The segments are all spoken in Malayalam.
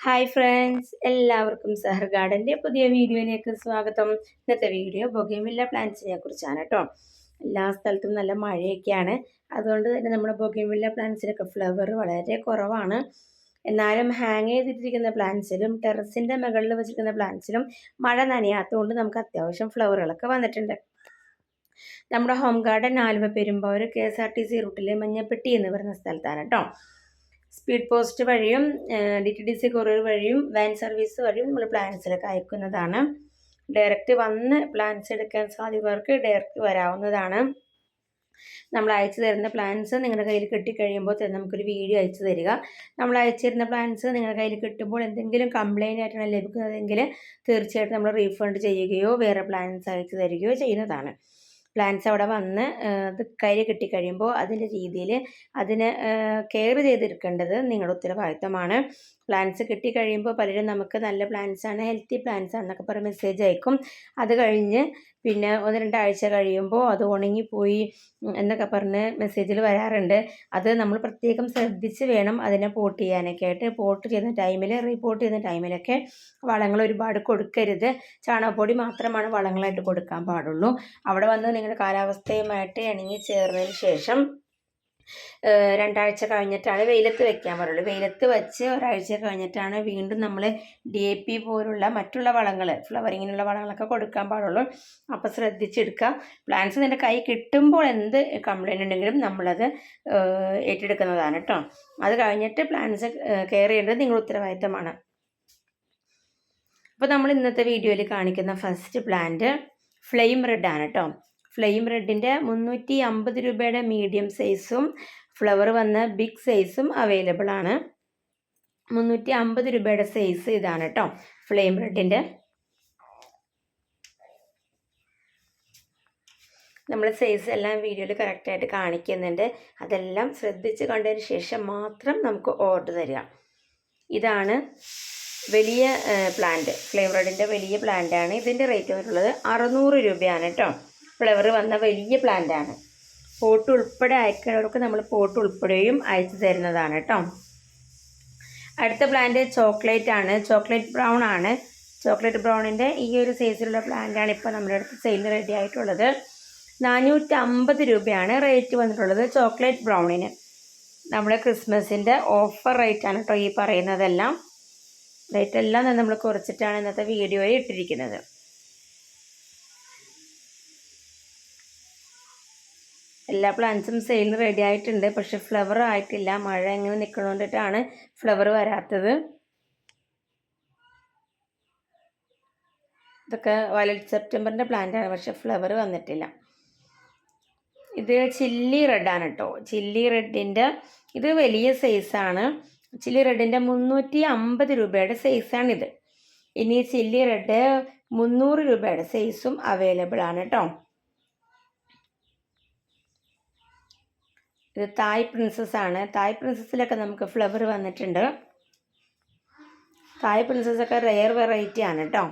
ഹായ് ഫ്രണ്ട്സ് എല്ലാവർക്കും സഹർ ഗാർഡന്റെ പുതിയ വീഡിയോയിലേക്ക് സ്വാഗതം. ഇന്നത്തെ വീഡിയോ ബൊഗേമില്ല പ്ലാന്റ്സിനെ കുറിച്ചാണ് കേട്ടോ എല്ലാ സ്ഥലത്തും നല്ല മഴയൊക്കെയാണ്. അതുകൊണ്ട് തന്നെ നമ്മുടെ ബൊഗേമില്ല പ്ലാന്റ്സിലൊക്കെ ഫ്ലവർ വളരെ കുറവാണ്. എന്നാലും ഹാങ് ചെയ്തിട്ടിരിക്കുന്ന പ്ലാന്റ്സിലും ടെറസിന്റെ മുകളിൽ വെച്ചിരിക്കുന്ന പ്ലാന്റ്സിലും മഴ നനയാത്തതുകൊണ്ട് നമുക്ക് അത്യാവശ്യം ഫ്ലവറുകളൊക്കെ വന്നിട്ടുണ്ട്. നമ്മുടെ home garden Aluva Perumbavoor K S R T C റൂട്ടിലെ Manjappetty എന്ന് പറയുന്ന സ്ഥലത്താണ് കേട്ടോ സ്പീഡ് പോസ്റ്റ് വഴിയും D T D C courier വഴിയും വാൻ സർവീസ് വഴിയും നമ്മൾ പ്ലാൻസിലൊക്കെ അയക്കുന്നതാണ്. ഡയറക്റ്റ് വന്ന് പ്ലാൻസ് എടുക്കാൻ സാധ്യതവർക്ക് ഡയറക്റ്റ് വരാവുന്നതാണ്. നമ്മൾ അയച്ചു തരുന്ന പ്ലാൻസ് നിങ്ങളുടെ കയ്യിൽ കിട്ടിക്കഴിയുമ്പോൾ തന്നെ നമുക്കൊരു വീഡിയോ അയച്ചു തരിക. നമ്മൾ അയച്ചു തരുന്ന പ്ലാൻസ് നിങ്ങളുടെ കയ്യിൽ കിട്ടുമ്പോൾ എന്തെങ്കിലും കംപ്ലയിന്റ് ആയിട്ടാണ് ലഭിക്കുന്നതെങ്കിൽ തീർച്ചയായിട്ടും നമ്മൾ റീഫണ്ട് ചെയ്യുകയോ വേറെ പ്ലാൻസ് അയച്ചു തരികയോ ചെയ്യുന്നതാണ്. പ്ലാന്റ്സ് അവിടെ വന്ന് അത് കയ്യിൽ കിട്ടിക്കഴിയുമ്പോൾ അതിന്റെ രീതിയിൽ അതിനെ കെയർ ചെയ്തെടുക്കേണ്ടത് നിങ്ങളുടെ ഉത്തരവാദിത്തമാണ് പ്ലാന്റ്സ് കിട്ടിക്കഴിയുമ്പോൾ പലരും നമുക്ക് നല്ല പ്ലാന്റ്സ് ആണ് ഹെൽത്തി പ്ലാന്റ്സ് ആണെന്നൊക്കെ പറഞ്ഞ് മെസ്സേജ് അയക്കും. അത് കഴിഞ്ഞ് പിന്നെ ഒന്ന് രണ്ടാഴ്ച കഴിയുമ്പോൾ അത് ഉണങ്ങിപ്പോയി എന്നൊക്കെ പറഞ്ഞ് മെസ്സേജിൽ വരാറുണ്ട്. അത് നമ്മൾ പ്രത്യേകം ശ്രദ്ധിച്ച് വേണം അതിനെ പോട്ട് ചെയ്യാനൊക്കെ ആയിട്ട്. പോട്ട് ചെയ്യുന്ന ടൈമിൽ റിപ്പോർട്ട് ചെയ്യുന്ന ടൈമിലൊക്കെ വളങ്ങൾ ഒരുപാട് കൊടുക്കരുത്. ചാണകപ്പൊടി മാത്രമാണ് വളങ്ങളായിട്ട് കൊടുക്കാൻ പാടുള്ളൂ. അവിടെ വന്ന് നിങ്ങളുടെ കാലാവസ്ഥയുമായിട്ട് ഇണങ്ങി ചേർന്നതിന് ശേഷം രണ്ടാഴ്ച കഴിഞ്ഞിട്ടാണ് വെയിലത്ത് വെക്കാൻ പറയുള്ളൂ. വെയിലത്ത് വെച്ച് ഒരാഴ്ച കഴിഞ്ഞിട്ടാണ് വീണ്ടും നമ്മൾ ഡി എ പി പോലുള്ള മറ്റുള്ള വളങ്ങൾ ഫ്ലവറിങ്ങിനുള്ള വളങ്ങളൊക്കെ കൊടുക്കാൻ പാടുള്ളൂ. അപ്പോൾ ശ്രദ്ധിച്ചെടുക്കുക. പ്ലാന്റ്സ് നിന്റെ കൈ കിട്ടുമ്പോൾ എന്ത് കംപ്ലയിന്റ് ഉണ്ടെങ്കിലും നമ്മളത് ഏറ്റെടുക്കുന്നതാണ് കേട്ടോ. അത് കഴിഞ്ഞിട്ട് പ്ലാന്റ്സ് കെയർ ചെയ്യേണ്ടത് നിങ്ങളുടെ ഉത്തരവാദിത്തമാണ്. അപ്പോൾ നമ്മൾ ഇന്നത്തെ വീഡിയോയിൽ കാണിക്കുന്ന ഫസ്റ്റ് പ്ലാന്റ് ഫ്ലെയിം റെഡ് ആണ് കേട്ടോ. ഫ്ലെയിം റെഡിന്റെ മുന്നൂറ്റി അമ്പത് രൂപയുടെ മീഡിയം സൈസും ഫ്ലവർ വന്ന ബിഗ് സൈസും അവൈലബിൾ ആണ്. മുന്നൂറ്റി അമ്പത് രൂപയുടെ സൈസ് ഇതാണ് കേട്ടോ ഫ്ലെയിം റെഡിന്റെ നമ്മൾ സൈസ് എല്ലാം വീഡിയോയിൽ കറക്റ്റായിട്ട് കാണിക്കുന്നുണ്ട്. അതെല്ലാം ശ്രദ്ധിച്ച് കണ്ടതിന് ശേഷം മാത്രം നമുക്ക് ഓർഡർ തരിക. ഇതാണ് വലിയ പ്ലാന്റ് ഫ്ലെയിം റെഡിന്റെ വലിയ പ്ലാന്റാണ് ഇതിന്റെ റേറ്റ് വന്നിട്ടുള്ളത് അറുന്നൂറ് രൂപയാണ് കേട്ടോ ഫ്ലവർ വന്ന വലിയ പ്ലാന്റ് ആണ്. പോട്ട് ഉൾപ്പെടെ അയക്കുന്നവർക്ക് നമ്മൾ പോട്ട് ഉൾപ്പെടെയും അയച്ചു തരുന്നതാണ് കേട്ടോ. അടുത്ത പ്ലാന്റ് ചോക്ലേറ്റ് ആണ്. ചോക്ലേറ്റ് ബ്രൗൺ ആണ്. ചോക്ലേറ്റ് ബ്രൗണിന്റെ ഈ ഒരു സൈസിലുള്ള പ്ലാന്റ് ആണ് ഇപ്പോൾ നമ്മുടെ അടുത്ത് സെയിൽ റെഡി ആയിട്ടുള്ളത്. നാനൂറ്റമ്പത് രൂപയാണ് റേറ്റ് വന്നിട്ടുള്ളത് ചോക്ലേറ്റ് ബ്രൗണിന് നമ്മുടെ ക്രിസ്മസിന്റെ ഓഫർ റേറ്റ് ആണ് കേട്ടോ ഈ പറയുന്നതെല്ലാം. റേറ്റ് എല്ലാം നമ്മൾ കുറച്ചിട്ടാണ് ഇന്നത്തെ വീഡിയോയിൽ ഇട്ടിരിക്കുന്നത്. എല്ലാ പ്ലാന്റ്സും സെയിലിന് റെഡി ആയിട്ടുണ്ട്. പക്ഷെ ഫ്ലവർ ആയിട്ടില്ല. മഴ എങ്ങനെ നിൽക്കണോണ്ടിട്ടാണ് ഫ്ലവർ വരാത്തത്. ഇതൊക്കെ വയലറ്റ് സെപ്റ്റംബറിന്റെ പ്ലാന്റാണ് പക്ഷെ ഫ്ലവർ വന്നിട്ടില്ല. ഇത് ചില്ലി റെഡാണ് കേട്ടോ ചില്ലി റെഡിന്റെ ഇത് വലിയ സൈസാണ് ചില്ലി റെഡിന്റെ മുന്നൂറ്റി അമ്പത് രൂപയുടെ സൈസാണിത് ഇനി ചില്ലി റെഡ് മുന്നൂറ് രൂപയുടെ സൈസും അവൈലബിൾ ആണ് കേട്ടോ ഇത് തായ് പ്രിൻസസ് ആണ് തായ് പ്രിൻസസിലൊക്കെ നമുക്ക് ഫ്ലവർ വന്നിട്ടുണ്ട്. തായ് പ്രിൻസസ് ഒക്കെ റെയർ വെറൈറ്റി ആണ് കേട്ടോ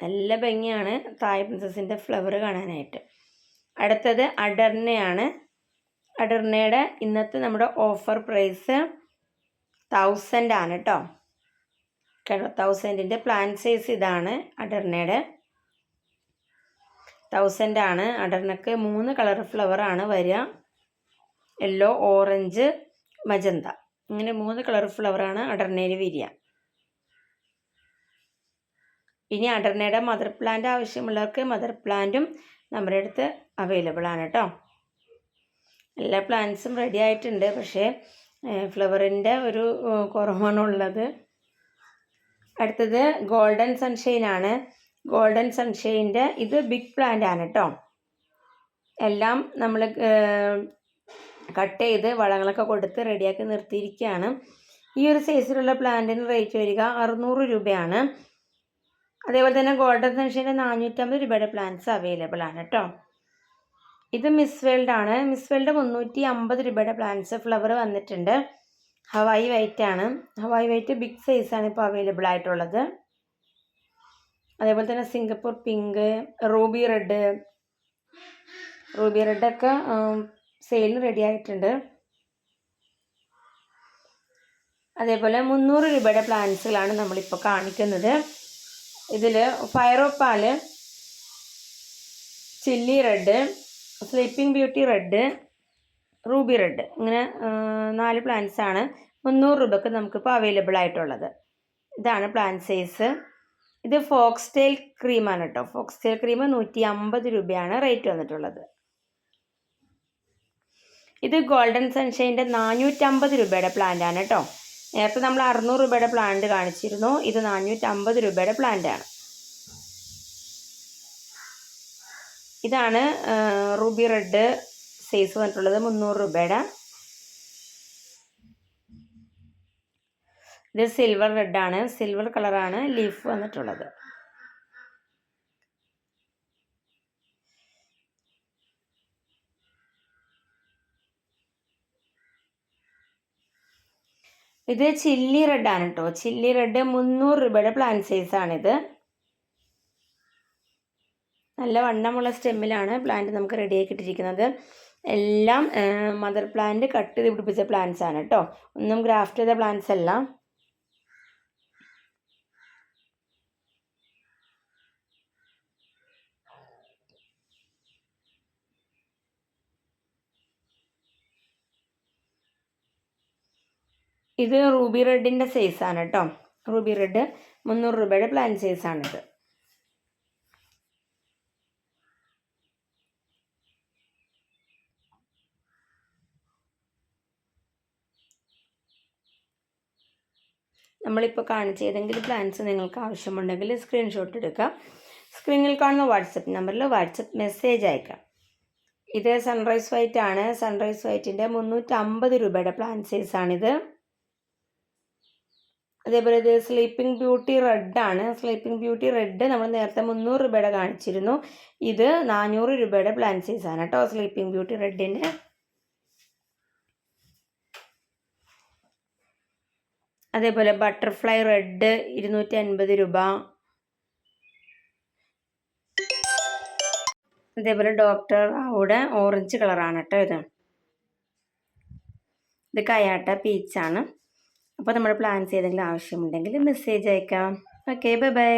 നല്ല ഭംഗിയാണ് തായ് പ്രിൻസസിന്റെ ഫ്ലവർ കാണാനായിട്ട്. അടുത്തത് അഡർണയാണ് അഡർണയുടെ ഇന്നത്തെ നമ്മുടെ ഓഫർ പ്രൈസ് തൗസൻഡ് ആണ് കേട്ടോ തൗസൻഡിന്റെ പ്ലാൻ സൈസ് ഇതാണ് അഡർണയുടെ തൗസൻഡ് ആണ്. അഡർണക്ക് മൂന്ന് കളർ ഫ്ലവറാണ് വരിക. യെല്ലോ ഓറഞ്ച് മജന്ത ഇങ്ങനെ മൂന്ന് കളർ ഫ്ലവറാണ് അടർണയിൽ വിരിയ ഇനി അടർണയുടെ മദർ പ്ലാന്റ് ആവശ്യമുള്ളവർക്ക് മദർ പ്ലാന്റും നമ്മുടെ അടുത്ത് അവൈലബിൾ ആണ് കേട്ടോ. എല്ലാ പ്ലാന്റ്സും റെഡി ആയിട്ടുണ്ട്. പക്ഷേ ഫ്ലവറിന്റെ ഒരു കുറവാണുള്ളത്. അടുത്തത് ഗോൾഡൻ സൺഷൈൻ ആണ്. ഗോൾഡൻ സൺഷൈന്റെ ഇത് ബിഗ് പ്ലാന്റ് ആണ് കേട്ടോ എല്ലാം നമ്മൾ കട്ട് ചെയ്ത് വളങ്ങളൊക്കെ കൊടുത്ത് റെഡിയാക്കി നിർത്തിയിരിക്കുകയാണ്. ഈ ഒരു സൈസിലുള്ള പ്ലാന്റിന് റേറ്റ് വരിക അറുന്നൂറ് രൂപയാണ്. അതേപോലെ തന്നെ ഗോൾഡൻ സൺഷൈന്റെ നാനൂറ്റമ്പത് രൂപയുടെ പ്ലാന്റ്സ് അവൈലബിൾ ആണ് കേട്ടോ ഇത് മിസ് വേൾഡ് ആണ്. മിസ് വേൾഡ് മുന്നൂറ്റി അമ്പത് രൂപയുടെ പ്ലാന്റ്സ് ഫ്ലവർ വന്നിട്ടുണ്ട്. ഹവായി വൈറ്റ് ആണ്. ഹവായി വൈറ്റ് ബിഗ് സൈസാണ് ഇപ്പോൾ അവൈലബിൾ ആയിട്ടുള്ളത്. അതേപോലെ തന്നെ Singapore pink ruby red ruby റെഡൊക്കെ സെയിലിന് റെഡി ആയിട്ടുണ്ട്. അതേപോലെ മുന്നൂറ് രൂപയുടെ പ്ലാന്റ്സുകളാണ് നമ്മളിപ്പോൾ കാണിക്കുന്നത്. ഇതിൽ fire opal chilli red sleeping beauty red ruby red. ഇങ്ങനെ നാല് പ്ലാന്റ്സ് ആണ് മുന്നൂറ് രൂപക്ക് നമുക്കിപ്പോൾ അവൈലബിൾ ആയിട്ടുള്ളത്. ഇതാണ് പ്ലാന്റ് സൈസ് ഇത് ഫോക്സ് ടെയിൽ ക്രീമാണ് കേട്ടോ ഫോക്സ് ടെയിൽ ക്രീം നൂറ്റി അമ്പത് രൂപയാണ് റേറ്റ് വന്നിട്ടുള്ളത്. ഇത് ഗോൾഡൻ സൺഷൈന്റെ നാനൂറ്റമ്പത് രൂപയുടെ പ്ലാന്റ് ആണ് കേട്ടോ നേരത്തെ നമ്മൾ അറുന്നൂറ് രൂപയുടെ പ്ലാന്റ് കാണിച്ചിരുന്നു. ഇത് നാനൂറ്റമ്പത് രൂപയുടെ പ്ലാന്റ് ആണ്. ഇതാണ് റൂബി റെഡ്. സൈസ് വന്നിട്ടുള്ളത് മുന്നൂറ് രൂപയുടെ. ഇത് സിൽവർ റെഡ് ആണ്. സിൽവർ കളറാണ് ലീഫ് വന്നിട്ടുള്ളത്. ഇത് ചില്ലി റെഡ് ആണ് കേട്ടോ ചില്ലി റെഡ് മുന്നൂറ് രൂപയുടെ പ്ലാൻ സൈസ് ആണിത്. നല്ല വണ്ണമുള്ള സ്റ്റെമ്മിലാണ് പ്ലാന്റ് നമുക്ക് റെഡി ആക്കിയിട്ടിരിക്കുന്നത് എല്ലാം മദർ പ്ലാന്റ് കട്ട് ചെയ്ത് പിടിപ്പിച്ച പ്ലാന്റ്സ് ആണ് കേട്ടോ ഒന്നും ഗ്രാഫ്റ്റ് ചെയ്ത പ്ലാന്റ്സ് അല്ല. ഇത് റൂബി റെഡിന്റെ സൈസ് ആണ് കേട്ടോ റൂബി റെഡ് മുന്നൂറ് രൂപയുടെ പ്ലാൻ സൈസാണിത് നമ്മളിപ്പോൾ കാണിച്ച ഏതെങ്കിലും പ്ലാൻസ് നിങ്ങൾക്ക് ആവശ്യമുണ്ടെങ്കിൽ സ്ക്രീൻഷോട്ട് എടുക്കാം. സ്ക്രീനിൽ കാണുന്ന വാട്സപ്പ് നമ്പറിൽ വാട്സപ്പ് മെസ്സേജ് അയക്കാം. ഇത് സൺറൈസ് വൈറ്റ് ആണ്. സൺറൈസ് വൈറ്റിന്റെ മുന്നൂറ്റമ്പത് രൂപയുടെ പ്ലാൻ സൈസാണിത് അതേപോലെ ഇത് സ്ലീപ്പിംഗ് ബ്യൂട്ടി റെഡ് ആണ്. സ്ലീപ്പിംഗ് ബ്യൂട്ടി റെഡ് നമ്മൾ നേരത്തെ മുന്നൂറ് രൂപയുടെ കാണിച്ചിരുന്നു. ഇത് നാനൂറ് രൂപയുടെ പ്ലാൻ സൈസ് ആണ് കേട്ടോ സ്ലീപ്പിംഗ് ബ്യൂട്ടി റെഡിന് അതേപോലെ ബട്ടർഫ്ലൈ റെഡ് ഇരുന്നൂറ്റി അൻപത് രൂപ. അതേപോലെ ഡോക്ടർ അവിടെ ഓറഞ്ച് കളറാണ് കേട്ടോ ഇത്. ഇത് കയാട്ട പീച്ചാണ് അപ്പോൾ നമ്മൾ പ്ലാൻസ് ഏതെങ്കിലും ആവശ്യമുണ്ടെങ്കിൽ മെസ്സേജ് അയക്കാം. Okay bye bye